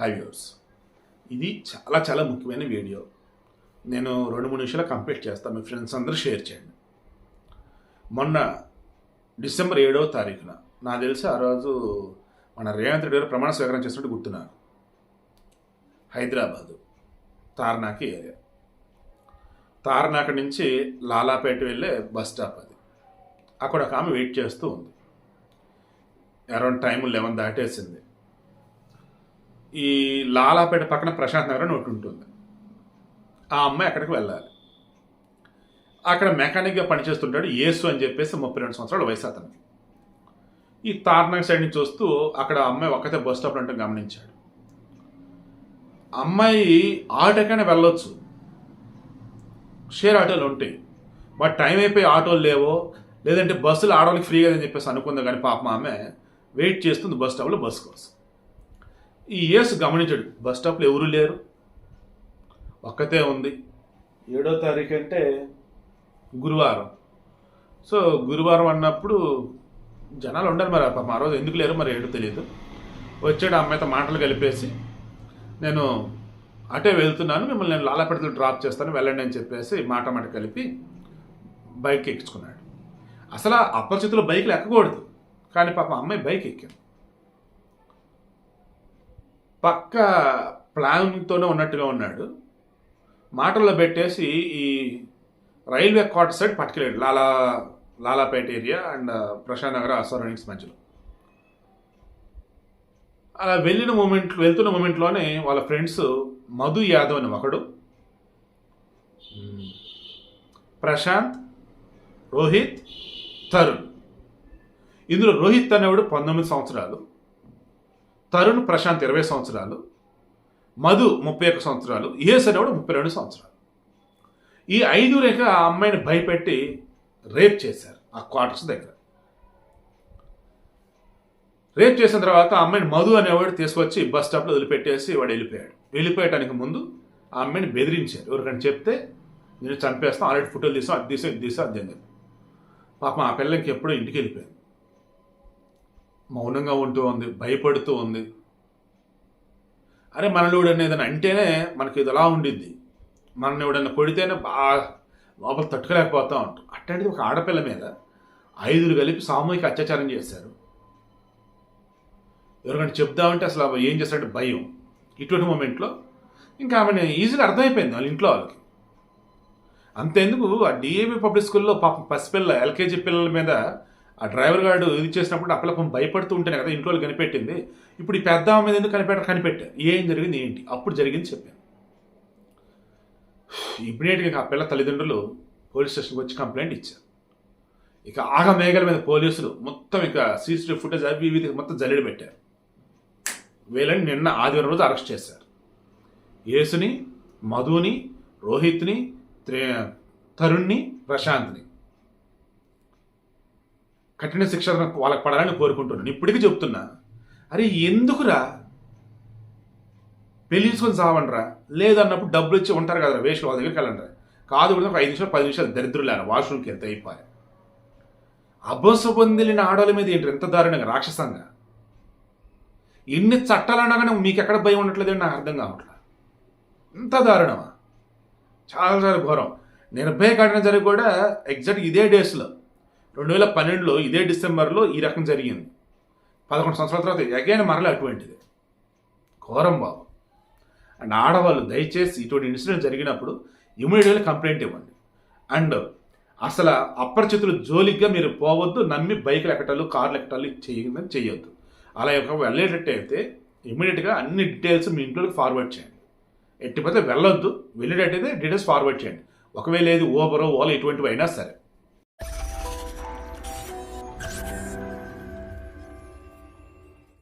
High viewers ఇది చాలా చాలా ముఖ్యమైన వీడియో. నేను రెండు మూడు నిమిషాలు కంప్లీట్ చేస్తాను మీ ఫ్రెండ్స్ అందరూ షేర్ చేయండి. మొన్న డిసెంబర్ ఏడవ తారీఖున నాకు తెలిసి ఆ రోజు మన రేవంత్ రెడ్డి గారు ప్రమాణ స్వీకారం చేసినట్టు గుర్తున్నాను. హైదరాబాదు తార్నాకి ఏరియా. తార్నాక నుంచి లాలాపేట వెళ్ళే బస్ స్టాప్ అది. అక్కడ ఒక ఆమె వెయిట్ చేస్తూ ఉంది. అరౌండ్ టైం లెవెన్ దాటేసింది. ఈ లాలాపేట పక్కన ప్రశాంత్ నగర్ అని ఒకటి ఉంటుంది. ఆ అమ్మాయి అక్కడికి వెళ్ళాలి. అక్కడ మెకానిక్గా పనిచేస్తుంటాడు యేసు అని చెప్పేసి ముప్పై రెండు సంవత్సరాల వయసు అతనికి ఈ తార్నగర్ సైడ్ నుంచి చూస్తూ అక్కడ అమ్మాయి ఒక్కతే బస్ స్టాప్లో అంటే గమనించాడు. అమ్మాయి ఆటోకైనా వెళ్ళొచ్చు. షేర్ ఆటోలు ఉంటాయి. బట్ టైం అయిపోయి ఆటోలు లేవో లేదంటే బస్సులు ఆడవాళ్ళకి ఫ్రీగా అని చెప్పేసి అనుకుందా కానీ పాప ఆమె వెయిట్ చేస్తుంది బస్ స్టాప్లో బస్సు కోసం. ఈ ఇయర్స్ గమనించాడు బస్ స్టాప్లో ఎవరు లేరు. ఒక్కతే ఉంది. ఏడో తారీఖు అంటే గురువారం. సో గురువారం అన్నప్పుడు జనాలు ఉండాలి మరి. పాపం ఆ రోజు ఎందుకు లేరు మరి ఏడో తెలియదు వచ్చాడు ఆ అమ్మాయితో మాటలు కలిపేసి నేను అటే వెళ్తున్నాను. మిమ్మల్ని నేను లాలపెడతలు డ్రాప్ చేస్తాను. వెళ్ళండి అని చెప్పేసి మాట మాట కలిపి బైక్ ఎక్కించుకున్నాడు. అసలు ఆ అపరిచితులు బైక్లు ఎక్కకూడదు. కానీ పాప అమ్మాయి బైక్ ఎక్కింది. పక్క ప్లాన్తోనే ఉన్నట్టుగా ఉన్నాడు. మాటల్లో పెట్టేసి ఈ రైల్వే క్వార్టర్ సైడ్ పట్టుకెళ్ళాడు. లాలా Lalapet area and Prashant Nagar surroundings మధ్యలో. అలా వెళ్ళిన మూమెంట్ వెళ్తున్న మూమెంట్లోనే వాళ్ళ ఫ్రెండ్స్ మధు యాదవ్ అని ఒకడు ప్రశాంత్ రోహిత్ తరుణ్. ఇందులో రోహిత్ అనేవాడు పంతొమ్మిది సంవత్సరాలు. తరుణ్ ప్రశాంత్ ఇరవై సంవత్సరాలు మధు ముప్పై ఒక్క సంవత్సరాలు ఏస్ అనేవాడు ముప్పై రెండు సంవత్సరాలు. ఈ ఐదు రేఖ ఆ అమ్మాయిని భయపెట్టి రేప్ చేశారు ఆ క్వార్టర్స్ దగ్గర. రేప్ చేసిన తర్వాత ఆ అమ్మాయిని మధు అనేవాడు తీసుకొచ్చి బస్ స్టాప్లో వదిలిపెట్టేసి వాడు వెళ్ళిపోయాడు. వెళ్ళిపోయటానికి ముందు ఆ అమ్మాయిని బెదిరించారు. ఎవరికైనా చెప్తే నేను చంపేస్తాను ఆల్రెడీ ఫోటోలు తీసాం అది తీసాం ఇది తీసాం అది అని పాపం ఆ పిల్లకి ఎప్పుడో ఇంటికి వెళ్ళిపోయింది. మౌనంగా ఉంటూ ఉంది భయపడుతూ ఉంది. అరే మనలోడు ఏదైనా అంటేనే మనకి ఇది ఎలా ఉండిద్ది. మనల్ని ఎవడన్నా కొడితేనే బాగా లోపల తట్టుకోలేకపోతా ఉంటాం. అట్లాంటిది ఒక ఆడపిల్ల మీద ఐదుగురు కలిపి సామూహిక అత్యాచారం చేశారు. ఎవరికంటే చెప్దామంటే అసలు ఏం చేస్తారంటే భయం. ఇటువంటి మూమెంట్లో ఇంకా ఆమెను ఈజీగా అర్థమైపోయింది వాళ్ళ ఇంట్లో వాళ్ళకి. అంతేందుకు ఆ డిఏవి పబ్లిక్ స్కూల్లో పాపం పసిపిల్ల ఎల్కేజీ పిల్లల మీద ఆ డ్రైవర్ గారు ఇది చేసినప్పుడు అప్పలపం భయపడుతూ ఉంటేనే కదా ఇంట్లో కనిపెట్టింది. ఇప్పుడు ఈ పెద్ద ఆమె మీద ఎందుకు కనిపెట్ట కనిపెట్టారు? ఏం జరిగింది ఏంటి? అప్పుడు జరిగింది చెప్పాను. ఇమ్మీడియట్గా ఆ పిల్ల తల్లిదండ్రులు పోలీస్ స్టేషన్కి వచ్చి కంప్లైంట్ ఇచ్చారు. ఇక ఆగ మేఘల మీద పోలీసులు మొత్తం ఇక సీసీటీవీ ఫుటేజ్ అవి ఇవి మొత్తం జల్లెడ పెట్టారు. వీళ్ళని నిన్న ఆదివారం రోజు అరెస్ట్ చేశారు. యేసుని మధుని రోహిత్ని తరుణ్ని ప్రశాంత్ని. కఠిన శిక్ష వాళ్ళకి పడాలని కోరుకుంటున్నాను. ఇప్పటికీ చెప్తున్నా. అరే ఎందుకురా? పెళ్ళి తీసుకొని సావండ్రా లేదన్నప్పుడు డబ్బులు ఇచ్చి ఉంటారు కదా వేస్ట్ వాళ్ళ దగ్గరికి వెళ్ళండి కాదు కూడా ఒక ఐదు నిమిషాలు పది నిమిషాలు దరిద్రులేరు వాష్రూమ్కి ఎంత అయిపోయి? అబ్బోస ఆడవాళ్ళ మీద ఏంటి ఎంత దారుణంగా రాక్షసంగా? ఎన్ని చట్టాలన్నా కానీ మీకు ఎక్కడ భయం ఉండట్లేదని నాకు అర్థం కావట్లేదు ఇంత దారుణమా? చాలా చాలా ఘోరం. నిర్భయ ఘటన జరిగి కూడా ఎగ్జాక్ట్ ఇదే డేస్లో రెండు వేల పన్నెండులో ఇదే డిసెంబర్లో ఈ రకం జరిగింది. పదకొండు సంవత్సరాల తర్వాత అగైన్ మరల అటువంటిది. ఘోరం బాబు. అండ్ ఆడవాళ్ళు దయచేసి ఇటువంటి ఇన్సిడెంట్ జరిగినప్పుడు ఇమీడియట్గా కంప్లైంట్ ఇవ్వండి. అండ్ అసలు అపరిచితులు జోలిగ్గా మీరు పోవద్దు నమ్మి బైకులు ఎక్కటాలు కార్లు ఎక్కటాలు చేయదని చేయొద్దు అలా ఒక వెళ్ళేటట్టు అయితే ఇమీడియట్గా అన్ని డీటెయిల్స్ మీ ఇంట్లోకి ఫార్వర్డ్ చేయండి. ఎట్టిపోతే వెళ్ళొద్దు వెళ్ళేటట్టయితే డీటెయిల్స్ ఫార్వర్డ్ చేయండి. ఒకవేళ ఏది ఓబరో ఓలా ఇటువంటివి అయినా సరే.